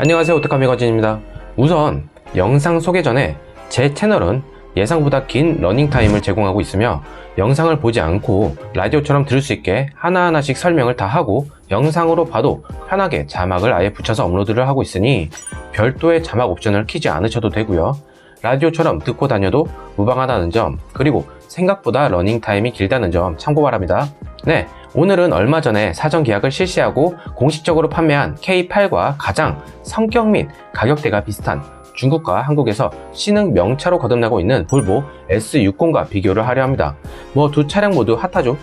안녕하세요 오토카 매거진입니다. 우선 영상 소개 전에 제 채널은 예상보다 긴 러닝타임을 제공하고 있으며 영상을 보지 않고 라디오처럼 들을 수 있게 하나하나씩 설명을 다 하고 영상으로 봐도 편하게 자막을 아예 붙여서 업로드를 하고 있으니 별도의 자막 옵션을 키지 않으셔도 되고요. 라디오처럼 듣고 다녀도 무방하다는 점 그리고 생각보다 러닝타임이 길다는 점 참고 바랍니다. 네 오늘은 얼마 전에 사전 계약을 실시하고 공식적으로 판매한 K8과 가장 성격 및 가격대가 비슷한 중국과 한국에서 신흥 명차로 거듭나고 있는 볼보 S60과 비교를 하려 합니다. 뭐 두 차량 모두 핫하죠?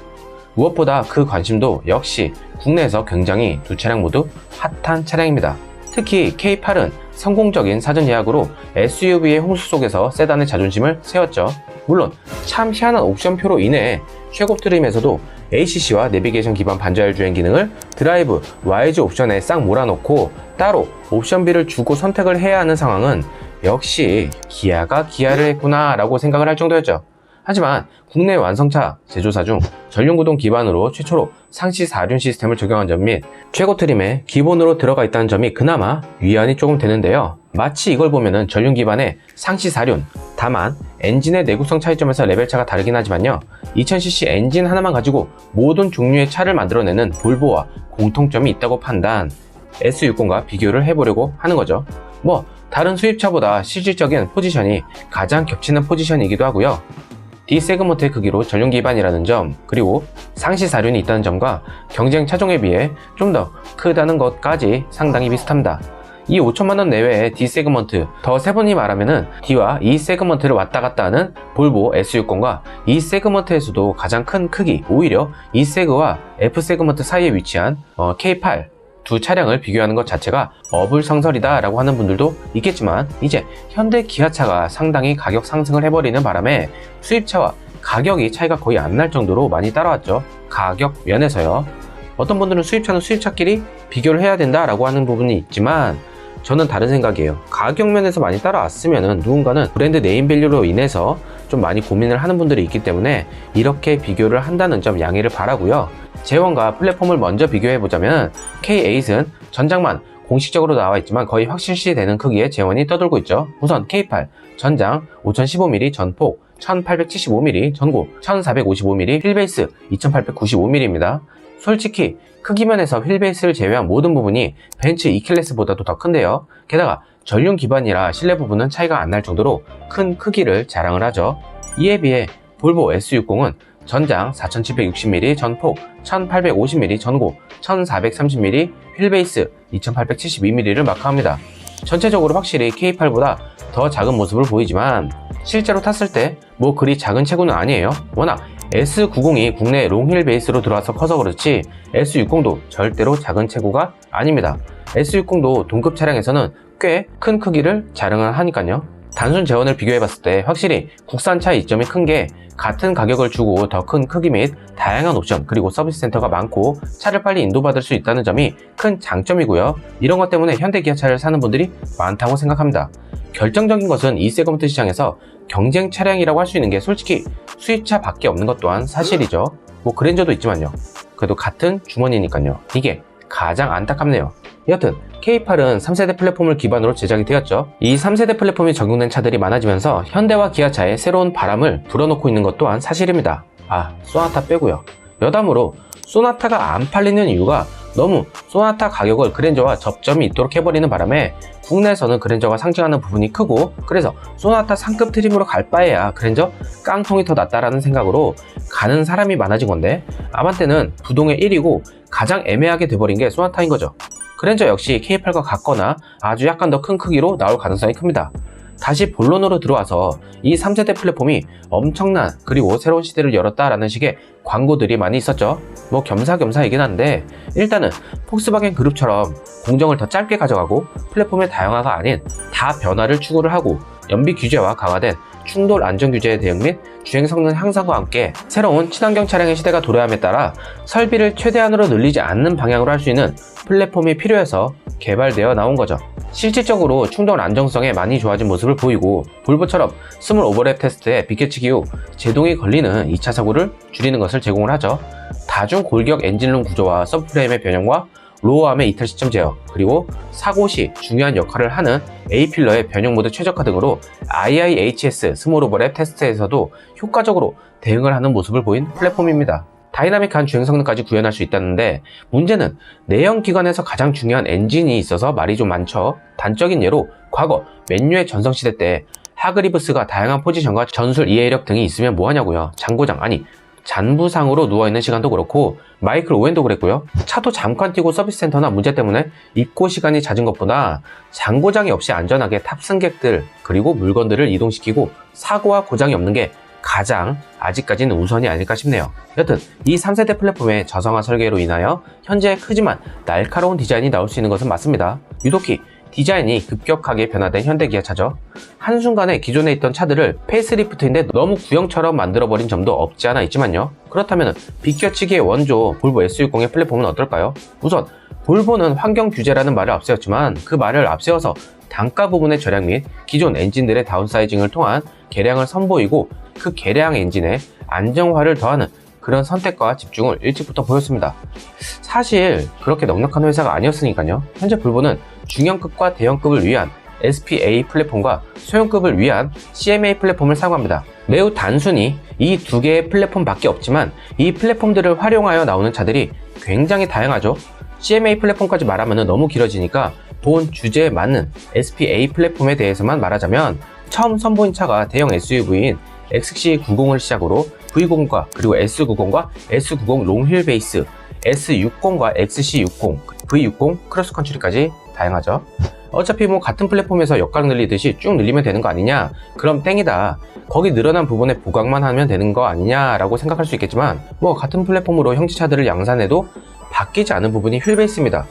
무엇보다 그 관심도 역시 국내에서 굉장히 두 차량 모두 핫한 차량입니다. 특히 K8은 성공적인 사전 예약으로 SUV의 홍수 속에서 세단의 자존심을 세웠죠. 물론 참 희한한 옵션표로 인해 최고 트림에서도 ACC와 내비게이션 기반 반자율 주행 기능을 드라이브, YG 옵션에 싹 몰아넣고 따로 옵션비를 주고 선택을 해야 하는 상황은 역시 기아가 기아를 했구나 라고 생각을 할 정도였죠. 하지만 국내 완성차 제조사 중 전륜구동 기반으로 최초로 상시 4륜 시스템을 적용한 점 및 최고 트림에 기본으로 들어가 있다는 점이 그나마 위안이 조금 되는데요. 마치 이걸 보면은 전륜 기반의 상시 4륜 다만 엔진의 내구성 차이점에서 레벨 차가 다르긴 하지만요. 2000cc 엔진 하나만 가지고 모든 종류의 차를 만들어내는 볼보와 공통점이 있다고 판단 S60과 비교를 해보려고 하는 거죠. 뭐 다른 수입차보다 실질적인 포지션이 가장 겹치는 포지션이기도 하고요. D 세그먼트의 크기로 전용 기 반이라는 점, 그리고 상시 사륜이 있다는 점과 경쟁 차종에 비해 좀 더 크다는 것까지 상당히 비슷합니다. 이 5천만원 내외의 D 세그먼트, 더 세분히 말하면은 D와 E 세그먼트를 왔다 갔다 하는 볼보 S60과 E 세그먼트에서도 가장 큰 크기, 오히려 E 세그와 F 세그먼트 사이에 위치한 어, K8, 두 차량을 비교하는 것 자체가 어불성설이다 라고 하는 분들도 있겠지만 이제 현대 기아차가 상당히 가격 상승을 해버리는 바람에 수입차와 가격이 차이가 거의 안 날 정도로 많이 따라왔죠. 가격 면에서요. 어떤 분들은 수입차는 수입차끼리 비교를 해야 된다 라고 하는 부분이 있지만 저는 다른 생각이에요. 가격 면에서 많이 따라왔으면 누군가는 브랜드 네임 밸류로 인해서 좀 많이 고민을 하는 분들이 있기 때문에 이렇게 비교를 한다는 점 양해를 바라고요 제원과 플랫폼을 먼저 비교해 보자면 K8은 전장만 공식적으로 나와 있지만 거의 확실시 되는 크기의 제원이 떠돌고 있죠. 우선 K8 전장 5015mm 전폭 1875mm 전고 1455mm 휠베이스 2895mm입니다. 솔직히 크기면에서 휠베이스를 제외한 모든 부분이 벤츠 E클래스보다도 더 큰데요. 게다가 전륜 기반이라 실내 부분은 차이가 안 날 정도로 큰 크기를 자랑을 하죠. 이에 비해 볼보 S60은 전장 4760mm, 전폭 1850mm, 전고 1430mm, 휠베이스 2872mm를 마크합니다. 전체적으로 확실히 K8보다 더 작은 모습을 보이지만 실제로 탔을 때 뭐 그리 작은 체구는 아니에요. 워낙 S90이 국내 롱힐 베이스로 들어와서 커서 그렇지 S60도 절대로 작은 체구가 아닙니다. S60도 동급 차량에서는 꽤 큰 크기를 자랑을 하니까요. 단순 재원을 비교해봤을 때 확실히 국산차 이점이 큰 게 같은 가격을 주고 더 큰 크기 및 다양한 옵션 그리고 서비스 센터가 많고 차를 빨리 인도받을 수 있다는 점이 큰 장점이고요. 이런 것 때문에 현대 기아차를 사는 분들이 많다고 생각합니다. 결정적인 것은 이 세그먼트 시장에서 경쟁 차량이라고 할 수 있는 게 솔직히 수입차 밖에 없는 것 또한 사실이죠. 뭐 그랜저도 있지만요. 그래도 같은 주머니니까요. 이게 가장 안타깝네요. 여튼 K8은 3세대 플랫폼을 기반으로 제작이 되었죠. 이 3세대 플랫폼이 적용된 차들이 많아지면서 현대와 기아차에 새로운 바람을 불어넣고 있는 것 또한 사실입니다. 아, 소나타 빼고요. 여담으로 소나타가 안 팔리는 이유가 너무 소나타 가격을 그랜저와 접점이 있도록 해버리는 바람에 국내에서는 그랜저가 상징하는 부분이 크고 그래서 소나타 상급 트림으로 갈 바에야 그랜저 깡통이 더 낫다라는 생각으로 가는 사람이 많아진 건데 아반떼는 부동의 1위고 가장 애매하게 돼버린 게 소나타인 거죠. 그랜저 역시 K8과 같거나 아주 약간 더 큰 크기로 나올 가능성이 큽니다. 다시 본론으로 들어와서 이 3세대 플랫폼이 엄청난 그리고 새로운 시대를 열었다라는 식의 광고들이 많이 있었죠. 뭐 겸사겸사이긴 한데 일단은 폭스바겐 그룹처럼 공정을 더 짧게 가져가고 플랫폼의 다양화가 아닌 다 변화를 추구를 하고 연비 규제와 강화된 충돌 안전 규제의 대응 및 주행 성능 향상과 함께 새로운 친환경 차량의 시대가 도래함에 따라 설비를 최대한으로 늘리지 않는 방향으로 할 수 있는 플랫폼이 필요해서 개발되어 나온 거죠. 실질적으로 충돌 안정성에 많이 좋아진 모습을 보이고 볼보처럼 스물 오버랩 테스트에 비켜치기 후 제동이 걸리는 2차 사고를 줄이는 것을 제공을 하죠. 다중 골격 엔진룸 구조와 서브프레임의 변형과 로어암의 이탈 시점 제어, 그리고 사고 시 중요한 역할을 하는 A필러의 변형 모드 최적화 등으로 IIHS 스몰 오버랩 테스트에서도 효과적으로 대응을 하는 모습을 보인 플랫폼입니다. 다이나믹한 주행 성능까지 구현할 수 있다는데 문제는 내연 기관에서 가장 중요한 엔진이 있어서 말이 좀 많죠. 단적인 예로 과거 맨유의 전성시대 때 하그리브스가 다양한 포지션과 전술 이해력 등이 있으면 뭐하냐고요. 장고장 아니 잔부상으로 누워있는 시간도 그렇고 마이클 오웬도 그랬고요. 차도 잠깐 뛰고 서비스 센터나 문제 때문에 입고 시간이 잦은 것보다 장고장이 없이 안전하게 탑승객들 그리고 물건들을 이동시키고 사고와 고장이 없는 게 가장 아직까지는 우선이 아닐까 싶네요. 여튼 이 3세대 플랫폼의 저성화 설계로 인하여 현재 크지만 날카로운 디자인이 나올 수 있는 것은 맞습니다. 유독히 디자인이 급격하게 변화된 현대기아차죠. 한순간에 기존에 있던 차들을 페이스리프트인데 너무 구형처럼 만들어버린 점도 없지 않아 있지만요. 그렇다면 비껴치기의 원조 볼보 S60의 플랫폼은 어떨까요? 우선 볼보는 환경 규제라는 말을 앞세웠지만 그 말을 앞세워서 단가 부분의 절약 및 기존 엔진들의 다운사이징을 통한 개량을 선보이고 그 개량 엔진에 안정화를 더하는 그런 선택과 집중을 일찍부터 보였습니다. 사실 그렇게 넉넉한 회사가 아니었으니까요. 현재 볼보는 중형급과 대형급을 위한 SPA 플랫폼과 소형급을 위한 CMA 플랫폼을 사용합니다. 매우 단순히 이 두 개의 플랫폼밖에 없지만 이 플랫폼들을 활용하여 나오는 차들이 굉장히 다양하죠. CMA 플랫폼까지 말하면 너무 길어지니까 본 주제에 맞는 SPA 플랫폼에 대해서만 말하자면 처음 선보인 차가 대형 SUV인 XC90을 시작으로 V90과 그리고 S90과 S90 롱힐 베이스, S60과 XC60, V60 크로스 컨트리까지 다양하죠. 어차피 뭐 같은 플랫폼에서 역각 늘리듯이 쭉 늘리면 되는 거 아니냐? 그럼 땡이다. 거기 늘어난 부분에 부각만 하면 되는 거 아니냐 라고 생각할 수 있겠지만 뭐 같은 플랫폼으로 형제차들을 양산해도 바뀌지 않은 부분이 휠베이스입니다.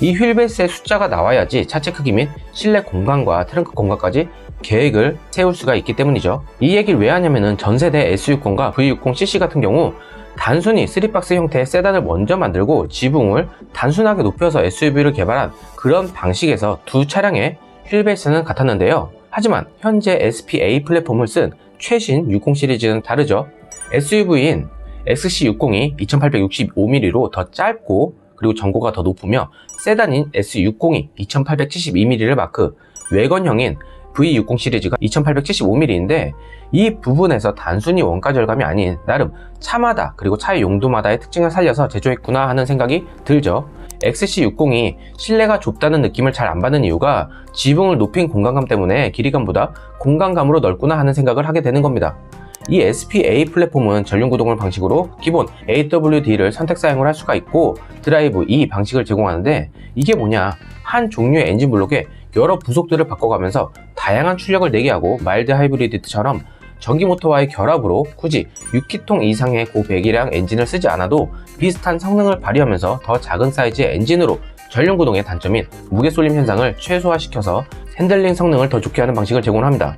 이 휠베이스의 숫자가 나와야지 차체 크기 및 실내 공간과 트렁크 공간까지 계획을 세울 수가 있기 때문이죠. 이 얘기를 왜 하냐면은 전세대 S60과 V60cc 같은 경우 단순히 3박스 형태의 세단을 먼저 만들고 지붕을 단순하게 높여서 SUV를 개발한 그런 방식에서 두 차량의 휠베이스는 같았는데요. 하지만 현재 SPA 플랫폼을 쓴 최신 60 시리즈는 다르죠. SUV인 XC60이 2865mm로 더 짧고 그리고 전고가 더 높으며 세단인 S60이 2872mm를 마크 외건형인 V60 시리즈가 2875mm인데 이 부분에서 단순히 원가 절감이 아닌 나름 차마다 그리고 차의 용도마다의 특징을 살려서 제조했구나 하는 생각이 들죠. XC60이 실내가 좁다는 느낌을 잘 안 받는 이유가 지붕을 높인 공간감 때문에 길이감보다 공간감으로 넓구나 하는 생각을 하게 되는 겁니다. 이 SPA 플랫폼은 전륜 구동을 방식으로 기본 AWD를 선택 사용을 할 수가 있고 드라이브 E 방식을 제공하는데 이게 뭐냐 한 종류의 엔진 블록에 여러 부속들을 바꿔가면서 다양한 출력을 내게 하고 마일드 하이브리드처럼 전기 모터와의 결합으로 굳이 6기통 이상의 고배기량 엔진을 쓰지 않아도 비슷한 성능을 발휘하면서 더 작은 사이즈의 엔진으로 전륜 구동의 단점인 무게 쏠림 현상을 최소화시켜서 핸들링 성능을 더 좋게 하는 방식을 제공합니다.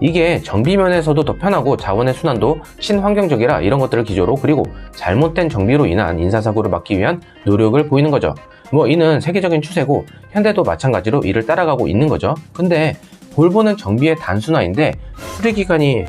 이게 정비면에서도 더 편하고 자원의 순환도 친환경적이라 이런 것들을 기조로 그리고 잘못된 정비로 인한 인사사고를 막기 위한 노력을 보이는 거죠. 뭐 이는 세계적인 추세고 현대도 마찬가지로 이를 따라가고 있는 거죠. 근데 볼보는 정비의 단순화인데 수리 기간이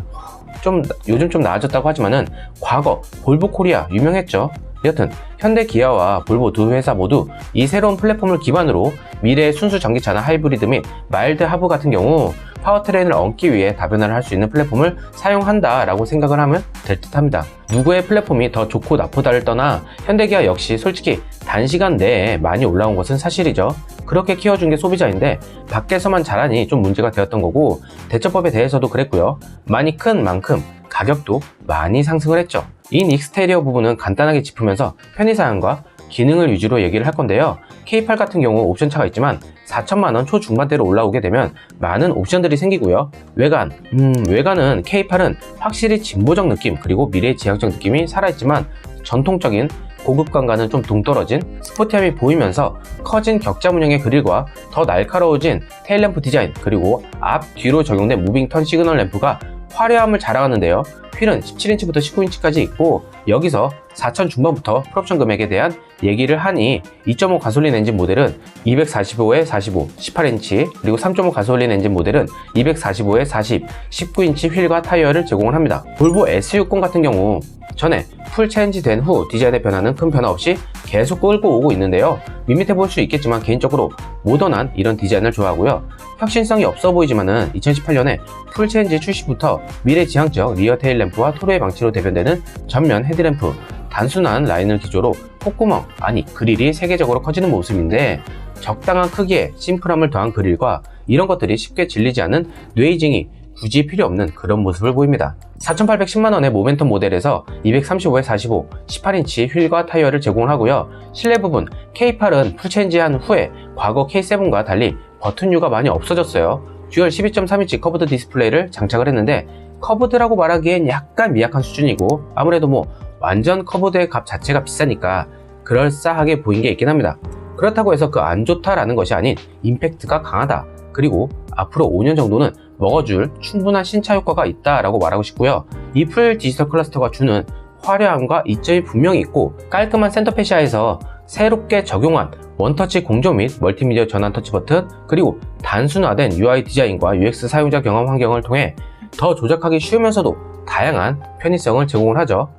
좀 요즘 좀 나아졌다고 하지만은 과거 볼보 코리아 유명했죠. 여튼 현대 기아와 볼보 두 회사 모두 이 새로운 플랫폼을 기반으로 미래의 순수 전기차나 하이브리드 및 마일드 하브 같은 경우 파워트레인을 얹기 위해 다변화를 할 수 있는 플랫폼을 사용한다라고 생각을 하면 될 듯합니다. 누구의 플랫폼이 더 좋고 나쁘다를 떠나 현대기아 역시 솔직히 단시간 내에 많이 올라온 것은 사실이죠. 그렇게 키워준 게 소비자인데 밖에서만 자라니 좀 문제가 되었던 거고 대처법에 대해서도 그랬고요. 많이 큰 만큼 가격도 많이 상승을 했죠. 인 익스테리어 부분은 간단하게 짚으면서 편의사양과 기능을 위주로 얘기를 할 건데요. K8 같은 경우 옵션차가 있지만 4천만원 초중반대로 올라오게 되면 많은 옵션들이 생기고요. 외관, 음, 외관은 K8은 확실히 진보적 느낌 그리고 미래 지향적 느낌이 살아있지만 전통적인 고급감과는 좀 동떨어진 스포티함이 보이면서 커진 격자 문형의 그릴과 더 날카로워진 테일램프 디자인 그리고 앞, 뒤로 적용된 무빙 턴 시그널 램프가 화려함을 자랑하는데요. 휠은 17인치부터 19인치까지 있고 여기서 4천 중반부터 풀옵션 금액에 대한 얘기를 하니 2.5 가솔린 엔진 모델은 245에 45, 18인치 그리고 3.5 가솔린 엔진 모델은 245에 40, 19인치 휠과 타이어를 제공을 합니다. 볼보 S60 같은 경우 전에 풀 체인지 된 후 디자인의 변화는 큰 변화 없이 계속 끌고 오고 있는데요. 밋밋해 보일 수 있겠지만 개인적으로 모던한 이런 디자인을 좋아하고요. 혁신성이 없어 보이지만은 2018년에 풀 체인지 출시부터 미래지향적 리어 테일 램프와 토르의 방치로 대변되는 전면 헤드램프, 단순한 라인을 기조로 콧구멍, 아니 그릴이 세계적으로 커지는 모습인데 적당한 크기에 심플함을 더한 그릴과 이런 것들이 쉽게 질리지 않은 뇌이징이 굳이 필요 없는 그런 모습을 보입니다. 4,810만원의 모멘텀 모델에서 235에 45, 18인치 휠과 타이어를 제공을 하고요. 실내 부분 K8은 풀체인지한 후에 과거 K7과 달리 버튼류가 많이 없어졌어요. 듀얼 12.3인치 커브드 디스플레이를 장착을 했는데 커브드라고 말하기엔 약간 미약한 수준이고 아무래도 뭐 완전 커브드의 값 자체가 비싸니까 그럴싸하게 보인 게 있긴 합니다. 그렇다고 해서 그 안 좋다라는 것이 아닌 임팩트가 강하다. 그리고 앞으로 5년 정도는 먹어줄 충분한 신차 효과가 있다라고 말하고 싶고요. 이 풀 디지털 클러스터가 주는 화려함과 이점이 분명히 있고 깔끔한 센터페시아에서 새롭게 적용한 원터치 공조 및 멀티미디어 전환 터치 버튼 그리고 단순화된 UI 디자인과 UX 사용자 경험 환경을 통해 더 조작하기 쉬우면서도 다양한 편의성을 제공을 하죠.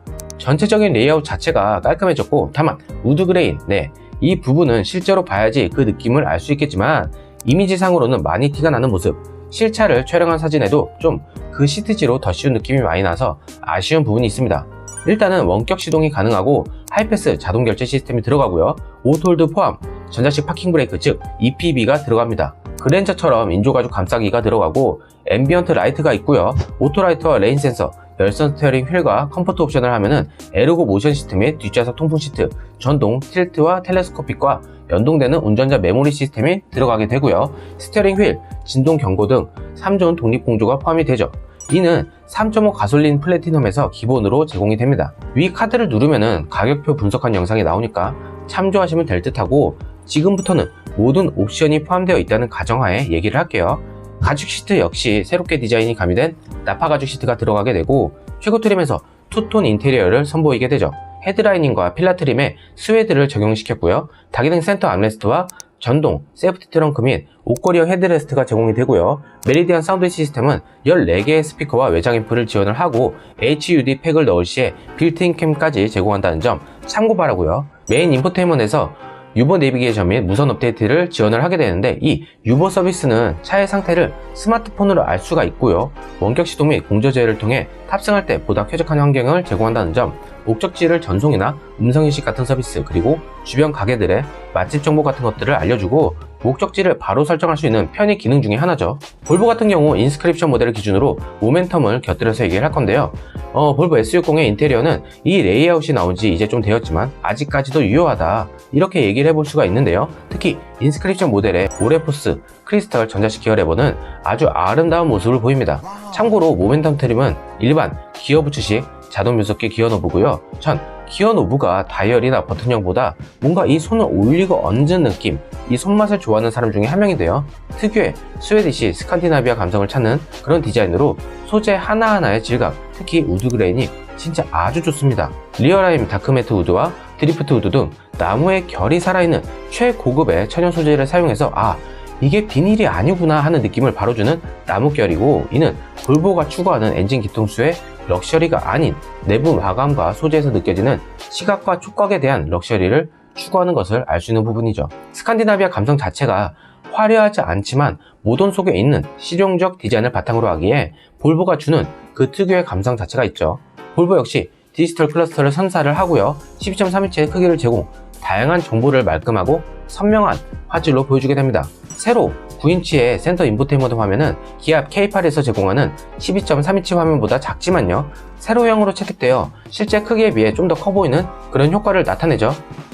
전체적인 레이아웃 자체가 깔끔해졌고 다만 우드 그레인 네, 이 부분은 실제로 봐야지 그 느낌을 알 수 있겠지만 이미지상으로는 많이 티가 나는 모습 실차를 촬영한 사진에도 좀 그 시트지로 더 씌운 느낌이 많이 나서 아쉬운 부분이 있습니다. 일단은 원격 시동이 가능하고 하이패스 자동 결제 시스템이 들어가고요. 오토홀드 포함 전자식 파킹 브레이크 즉 EPB가 들어갑니다. 그랜저처럼 인조가죽 감싸기가 들어가고 앰비언트 라이트가 있고요. 오토라이트와 레인 센서, 열선 스티어링 휠과 컴포트 옵션을 하면은 에르고 모션 시트 및 뒷좌석 통풍 시트, 전동 틸트와 텔레스코픽과 연동되는 운전자 메모리 시스템이 들어가게 되고요. 스티어링 휠, 진동 경고 등 3존 독립 공조가 포함이 되죠. 이는 3.5 가솔린 플래티넘에서 기본으로 제공이 됩니다. 위 카드를 누르면은 가격표 분석한 영상이 나오니까 참조하시면 될 듯하고 지금부터는 모든 옵션이 포함되어 있다는 가정하에 얘기를 할게요. 가죽 시트 역시 새롭게 디자인이 가미된 나파 가죽 시트가 들어가게 되고 최고 트림에서 투톤 인테리어를 선보이게 되죠. 헤드라이닝과 필라 트림에 스웨드를 적용시켰고요. 다기능 센터 암레스트와 전동, 세이프티 트렁크 및 옷걸이형 헤드레스트가 제공이 되고요. 메리디안 사운드 시스템은 14개의 스피커와 외장 앰프를 지원을 하고 HUD 팩을 넣을 시에 빌트인 캠까지 제공한다는 점 참고 바라고요. 메인 인포테인먼트에서 유보 내비게이션 및 무선 업데이트를 지원을 하게 되는데 이 유보 서비스는 차의 상태를 스마트폰으로 알 수가 있고요. 원격 시동 및 공조 제어를 통해 탑승할 때 보다 쾌적한 환경을 제공한다는 점 목적지를 전송이나 음성인식 같은 서비스 그리고 주변 가게들의 맛집 정보 같은 것들을 알려주고 목적지를 바로 설정할 수 있는 편의 기능 중에 하나죠. 볼보 같은 경우 인스크립션 모델을 기준으로 모멘텀을 곁들여서 얘기를 할 건데요. 어, 볼보 S60의 인테리어는 이 레이아웃이 나온 지 이제 좀 되었지만 아직까지도 유효하다 이렇게 얘기를 해볼 수가 있는데요. 특히 인스크립션 모델의 오레포스, 크리스털 전자식 기어 레버는 아주 아름다운 모습을 보입니다. 참고로 모멘텀 트림은 일반 기어 부츠식 자동 변속기 기어 노브고요. 전 기어 노브가 다이얼이나 버튼형보다 뭔가 이 손을 올리고 얹은 느낌, 이 손맛을 좋아하는 사람 중에 한 명이 돼요. 특유의 스웨디시 스칸디나비아 감성을 찾는 그런 디자인으로 소재 하나하나의 질감, 특히 우드 그레인이 진짜 아주 좋습니다. 리어라임 다크매트 우드와 드리프트 우드 등 나무의 결이 살아있는 최고급의 천연 소재를 사용해서 아 이게 비닐이 아니구나 하는 느낌을 바로 주는 나무결이고 이는 볼보가 추구하는 엔진 기통수의 럭셔리가 아닌 내부 마감과 소재에서 느껴지는 시각과 촉각에 대한 럭셔리를 추구하는 것을 알 수 있는 부분이죠. 스칸디나비아 감성 자체가 화려하지 않지만 모던 속에 있는 실용적 디자인을 바탕으로 하기에 볼보가 주는 그 특유의 감성 자체가 있죠. 볼보 역시 디지털 클러스터를 선사를 하고요. 12.3인치의 크기를 제공, 다양한 정보를 말끔하고 선명한 화질로 보여주게 됩니다. 새로 9인치의 센터 인포테인먼트 화면은 기압 K8에서 제공하는 12.3인치 화면보다 작지만요. 세로형으로 채택되어 실제 크기에 비해 좀 더 커 보이는 그런 효과를 나타내죠.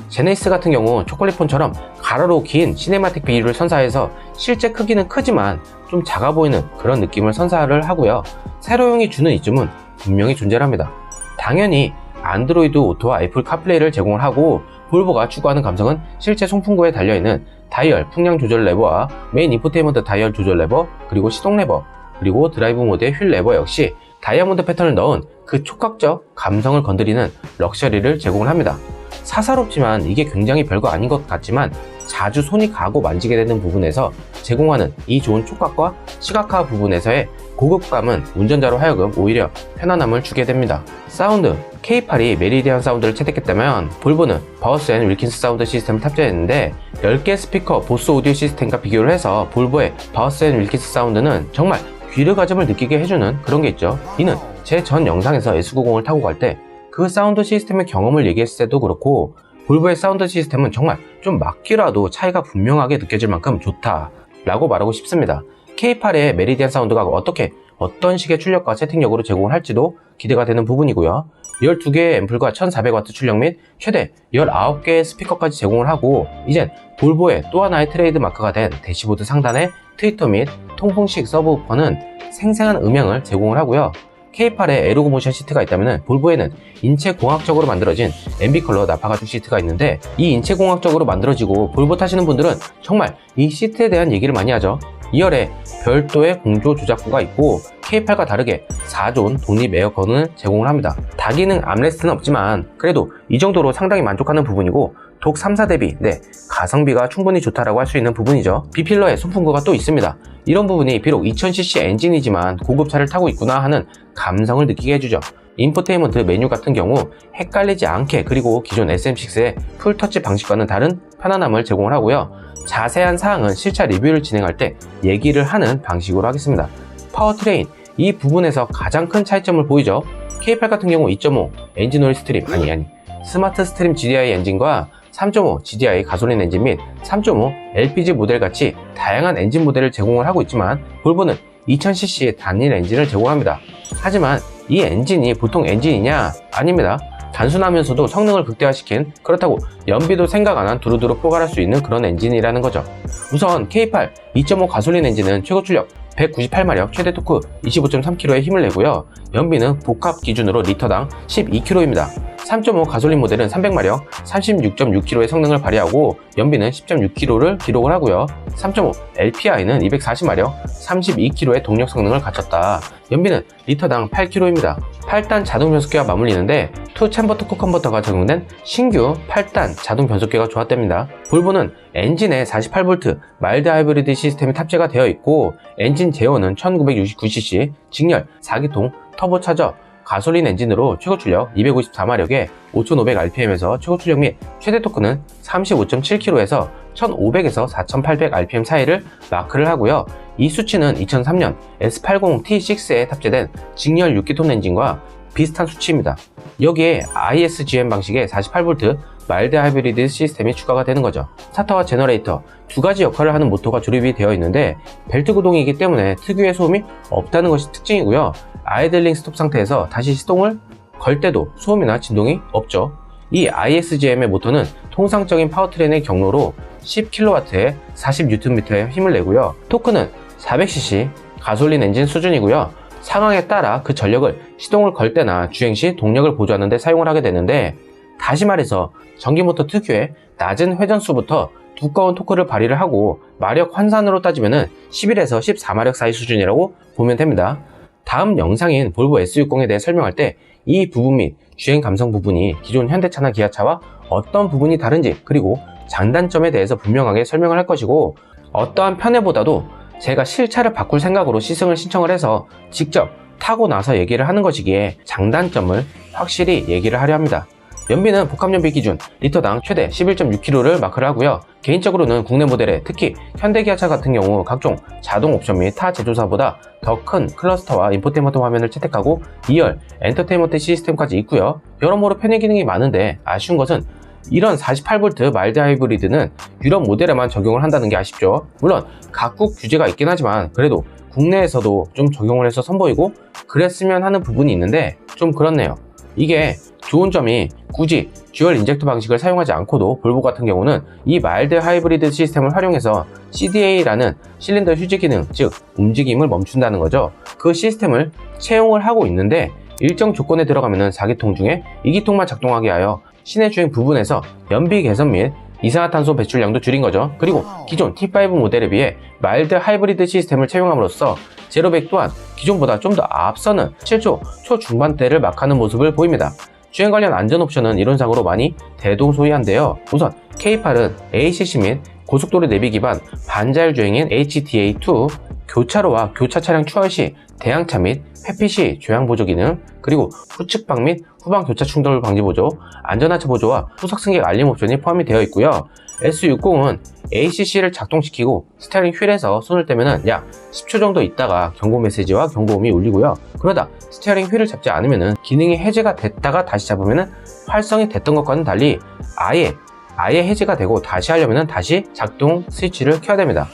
제네시스 같은 경우 초콜릿폰처럼 가로로 긴 시네마틱 비율을 선사해서 실제 크기는 크지만 좀 작아 보이는 그런 느낌을 선사를 하고요. 세로형이 주는 이점은 분명히 존재합니다. 당연히 안드로이드 오토와 애플 카플레이를 제공을 하고 볼보가 추구하는 감성은 실제 송풍구에 달려있는 다이얼 풍량 조절 레버와 메인 인포테인먼트 다이얼 조절 레버 그리고 시동 레버 그리고 드라이브 모드의 휠 레버 역시 다이아몬드 패턴을 넣은 그 촉각적 감성을 건드리는 럭셔리를 제공을 합니다. 사사롭지만 이게 굉장히 별거 아닌 것 같지만 자주 손이 가고 만지게 되는 부분에서 제공하는 이 좋은 촉각과 시각화 부분에서의 고급감은 운전자로 하여금 오히려 편안함을 주게 됩니다. 사운드 K8이 메리디안 사운드를 채택했다면 볼보는 버스 앤 윌킨스 사운드 시스템을 탑재했는데 10개 스피커 보스 오디오 시스템과 비교를 해서 볼보의 버스 앤 윌킨스 사운드는 정말 귀르가즘을 느끼게 해주는 그런 게 있죠. 이는 제 전 영상에서 S90을 타고 갈 때 그 사운드 시스템의 경험을 얘기했을 때도 그렇고 볼보의 사운드 시스템은 정말 좀 막기라도 차이가 분명하게 느껴질 만큼 좋다 라고 말하고 싶습니다. K8의 메리디안 사운드가 어떻게 어떤 식의 출력과 세팅력으로 제공을 할지도 기대가 되는 부분이고요. 12개의 앰플과 1400W 출력 및 최대 19개의 스피커까지 제공을 하고 이젠 볼보의 또 하나의 트레이드 마크가 된 대시보드 상단의 트위터 및 통풍식 서브우퍼는 생생한 음향을 제공을 하고요. K8에 에로고 모션 시트가 있다면 볼보에는 인체공학적으로 만들어진 MB 컬러 나파 가죽 시트가 있는데 이 인체공학적으로 만들어지고 볼보 타시는 분들은 정말 이 시트에 대한 얘기를 많이 하죠. 2열에 별도의 공조 조작구가 있고 K8과 다르게 4존 독립 에어컨을 제공을 합니다. 다기능 암레스트는 없지만 그래도 이 정도로 상당히 만족하는 부분이고 독 3사 대비 네 가성비가 충분히 좋다라고 할 수 있는 부분이죠. B필러에 손풍구가 또 있습니다. 이런 부분이 비록 2000cc 엔진이지만 고급차를 타고 있구나 하는 감성을 느끼게 해주죠. 인포테인먼트 메뉴 같은 경우 헷갈리지 않게 그리고 기존 SM6의 풀터치 방식과는 다른 편안함을 제공을 하고요. 자세한 사항은 실차 리뷰를 진행할 때 얘기를 하는 방식으로 하겠습니다. 파워트레인 이 부분에서 가장 큰 차이점을 보이죠. K8 같은 경우 2.5 엔진 오일 스트림 아니 아니 스마트 스트림 GDI 엔진과 3.5 GDI 가솔린 엔진 및 3.5 LPG 모델 같이 다양한 엔진 모델을 제공을 하고 있지만 볼보는 2000cc의 단일 엔진을 제공합니다. 하지만 이 엔진이 보통 엔진이냐? 아닙니다. 단순하면서도 성능을 극대화시킨 그렇다고 연비도 생각 안 한 두루두루 포괄할 수 있는 그런 엔진이라는 거죠. 우선 K8 2.5 가솔린 엔진은 최고 출력 198마력, 최대 토크 25.3kg의 힘을 내고요. 연비는 복합 기준으로 리터당 12km입니다. 3.5 가솔린 모델은 300마력, 36.6kg의 성능을 발휘하고 연비는 10.6km를 기록을 하고요. 3.5 LPI는 240마력, 32kg의 동력 성능을 갖췄다. 연비는 리터당 8km입니다. 8단 자동 변속기와 맞물리는데 투 챔버 토크 컨버터가 적용된 신규 8단 자동 변속기가 조합됩니다. 볼보는 엔진에 48V 마일드 하이브리드 시스템이 탑재가 되어 있고 엔진 제어는 1969cc 직렬 4기통 터보 차저 가솔린 엔진으로 최고 출력 254마력에 5500rpm에서 최고 출력 및 최대 토크는 35.7km에서 1500에서 4800rpm 사이를 마크를 하고요. 이 수치는 2003년 S80T6에 탑재된 직렬 6기통 엔진과 비슷한 수치입니다. 여기에 ISGM 방식의 48V 마일드 하이브리드 시스템이 추가가 되는 거죠. 스타터와 제너레이터 두 가지 역할을 하는 모터가 조립이 되어 있는데 벨트 구동이기 때문에 특유의 소음이 없다는 것이 특징이고요. 아이들링 스톱 상태에서 다시 시동을 걸 때도 소음이나 진동이 없죠. 이 ISGM의 모터는 통상적인 파워트레인의 경로로 10kW에 40Nm의 힘을 내고요. 토크는 400cc 가솔린 엔진 수준이고요. 상황에 따라 그 전력을 시동을 걸 때나 주행 시 동력을 보조하는 데 사용을 하게 되는데 다시 말해서 전기모터 특유의 낮은 회전수부터 두꺼운 토크를 발휘를 하고 마력 환산으로 따지면 11에서 14마력 사이 수준이라고 보면 됩니다. 다음 영상인 볼보 S60에 대해 설명할 때 이 부분 및 주행 감성 부분이 기존 현대차나 기아차와 어떤 부분이 다른지 그리고 장단점에 대해서 분명하게 설명을 할 것이고 어떠한 편애보다도 제가 실차를 바꿀 생각으로 시승을 신청을 해서 직접 타고 나서 얘기를 하는 것이기에 장단점을 확실히 얘기를 하려 합니다. 연비는 복합연비 기준 리터당 최대 11.6km를 마크를 하고요. 개인적으로는 국내 모델에 특히 현대기아차 같은 경우 각종 자동 옵션 및 타 제조사보다 더 큰 클러스터와 인포테인먼트 화면을 채택하고 2열 엔터테인먼트 시스템까지 있고요. 여러모로 편의 기능이 많은데 아쉬운 것은 이런 48V 마일드 하이브리드는 유럽 모델에만 적용을 한다는 게 아쉽죠. 물론 각국 규제가 있긴 하지만 그래도 국내에서도 좀 적용을 해서 선보이고 그랬으면 하는 부분이 있는데 좀 그렇네요. 이게 좋은 점이 굳이 듀얼 인젝터 방식을 사용하지 않고도 볼보 같은 경우는 이 마일드 하이브리드 시스템을 활용해서 CDA라는 실린더 휴지 기능, 즉 움직임을 멈춘다는 거죠. 그 시스템을 채용을 하고 있는데 일정 조건에 들어가면 4기통 중에 2기통만 작동하게 하여 시내 주행 부분에서 연비 개선 및 이산화탄소 배출량도 줄인 거죠. 그리고 기존 T5 모델에 비해 마일드 하이브리드 시스템을 채용함으로써 제로백 또한 기존보다 좀 더 앞서는 7초 초중반대를 막하는 모습을 보입니다. 주행 관련 안전 옵션은 이론상으로 많이 대동소이한데요. 우선 K8은 ACC 및 고속도로 내비 기반 반자율 주행인 HTA2, 교차로와 교차 차량 추월 시 대항차 및 회피 시 조향 보조 기능, 그리고 후측방 및 후방 교차 충돌 방지 보조, 안전하차 보조와 후석 승객 알림 옵션이 포함이 되어 있고요. S60은 ACC를 작동시키고 스티어링 휠에서 손을 떼면은 약 10초 정도 있다가 경고 메시지와 경고음이 울리고요. 그러다 스티어링 휠을 잡지 않으면은 기능이 해제가 됐다가 다시 잡으면은 활성이 됐던 것과는 달리 아예 아예 해제가 되고 다시 하려면은 다시 작동 스위치를 켜야 됩니다.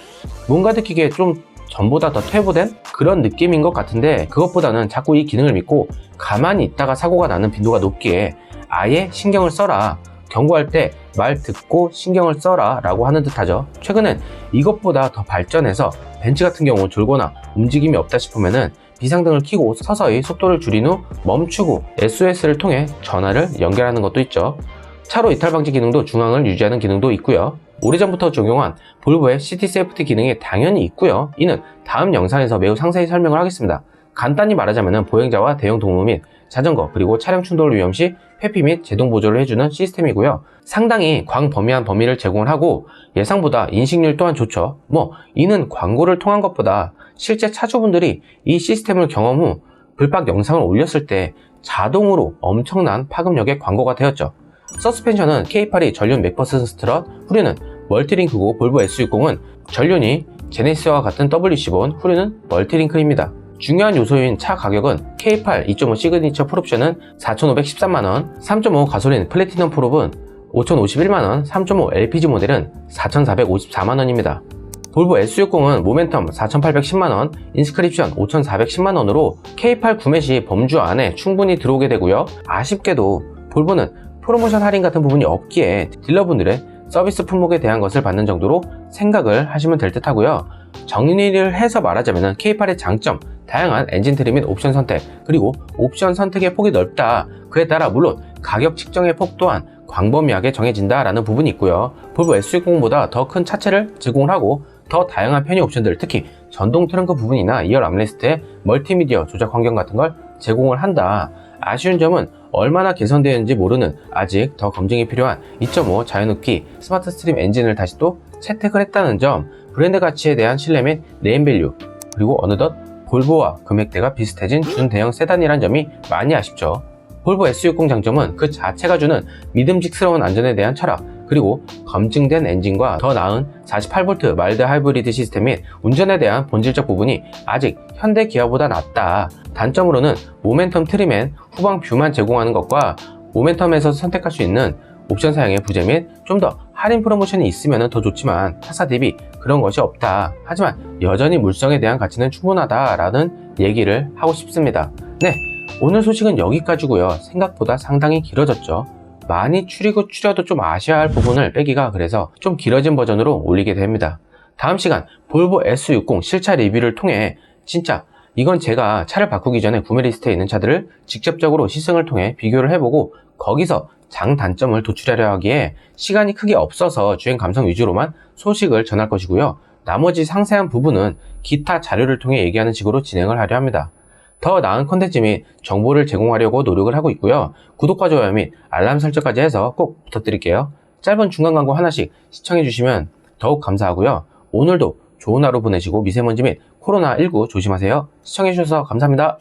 뭔가 듣기에 좀 전보다 더 퇴보된 그런 느낌인 것 같은데 그것보다는 자꾸 이 기능을 믿고 가만히 있다가 사고가 나는 빈도가 높기에 아예 신경을 써라. 경고할 때 말 듣고 신경을 써라 라고 하는 듯 하죠. 최근엔 이것보다 더 발전해서 벤츠 같은 경우 졸거나 움직임이 없다 싶으면은 비상등을 켜고 서서히 속도를 줄인 후 멈추고 SOS를 통해 전화를 연결하는 것도 있죠. 차로 이탈 방지 기능도 중앙을 유지하는 기능도 있고요 오래전부터 적용한 볼보의 시티 세이프티 기능이 당연히 있고요. 이는 다음 영상에서 매우 상세히 설명을 하겠습니다. 간단히 말하자면 보행자와 대형 동무 및 자전거 그리고 차량 충돌 위험 시 회피 및 제동 보조를 해주는 시스템이고요. 상당히 광범위한 범위를 제공을 하고 예상보다 인식률 또한 좋죠. 뭐 이는 광고를 통한 것보다 실제 차주분들이 이 시스템을 경험 후 불박 영상을 올렸을 때 자동으로 엄청난 파급력의 광고가 되었죠. 서스펜션은 K8이 전륜 맥퍼슨 스트럿, 후륜은 멀티링크고 볼보 S60은 전륜이 제네시스와 같은 W15원, 후륜은 멀티링크입니다. 중요한 요소인 차 가격은 K8 2.5 시그니처 풀옵션은 4,513만원, 3.5 가솔린 플래티넘 풀옵은 5,051만원, 3.5 LPG 모델은 4,454만원입니다. 볼보 S60은 모멘텀 4,810만원, 인스크립션 5,410만원으로 K8 구매 시 범주 안에 충분히 들어오게 되고요. 아쉽게도 볼보는 프로모션 할인 같은 부분이 없기에 딜러분들의 서비스 품목에 대한 것을 받는 정도로 생각을 하시면 될 듯 하고요. 정리를 해서 말하자면 K8의 장점, 다양한 엔진 트림 및 옵션 선택, 그리고 옵션 선택의 폭이 넓다. 그에 따라 물론 가격 측정의 폭 또한 광범위하게 정해진다라는 부분이 있고요. 볼보 S60보다 더 큰 차체를 제공을 하고 더 다양한 편의 옵션들, 특히 전동 트렁크 부분이나 2열 암레스트의 멀티미디어 조작 환경 같은 걸 제공을 한다. 아쉬운 점은 얼마나 개선되었는지 모르는 아직 더 검증이 필요한 2.5 자연흡기 스마트 스트림 엔진을 다시 또 채택을 했다는 점, 브랜드 가치에 대한 신뢰 및 네임밸류, 그리고 어느덧 볼보와 금액대가 비슷해진 준대형 세단이란 점이 많이 아쉽죠. 볼보 S60 장점은 그 자체가 주는 믿음직스러운 안전에 대한 철학, 그리고 검증된 엔진과 더 나은 48V 마일드 하이브리드 시스템 및 운전에 대한 본질적 부분이 아직 현대 기아보다 낫다. 단점으로는 모멘텀 트림엔 후방 뷰만 제공하는 것과 모멘텀에서 선택할 수 있는 옵션 사양의 부재 및 좀 더 할인 프로모션이 있으면 더 좋지만 타사 대비 그런 것이 없다. 하지만 여전히 물성에 대한 가치는 충분하다라는 얘기를 하고 싶습니다. 네, 오늘 소식은 여기까지고요. 생각보다 상당히 길어졌죠. 많이 추리고 추려도 좀 아셔야 할 부분을 빼기가 그래서 좀 길어진 버전으로 올리게 됩니다. 다음 시간 볼보 S60 실차 리뷰를 통해 진짜 이건 제가 차를 바꾸기 전에 구매 리스트에 있는 차들을 직접적으로 시승을 통해 비교를 해보고 거기서 장단점을 도출하려 하기에 시간이 크게 없어서 주행 감성 위주로만 소식을 전할 것이고요. 나머지 상세한 부분은 기타 자료를 통해 얘기하는 식으로 진행을 하려 합니다. 더 나은 컨텐츠 및 정보를 제공하려고 노력을 하고 있고요. 구독과 좋아요 및 알람 설정까지 해서 꼭 부탁드릴게요. 짧은 중간 광고 하나씩 시청해주시면 더욱 감사하고요. 오늘도 좋은 하루 보내시고 미세먼지 및 코로나19 조심하세요. 시청해주셔서 감사합니다.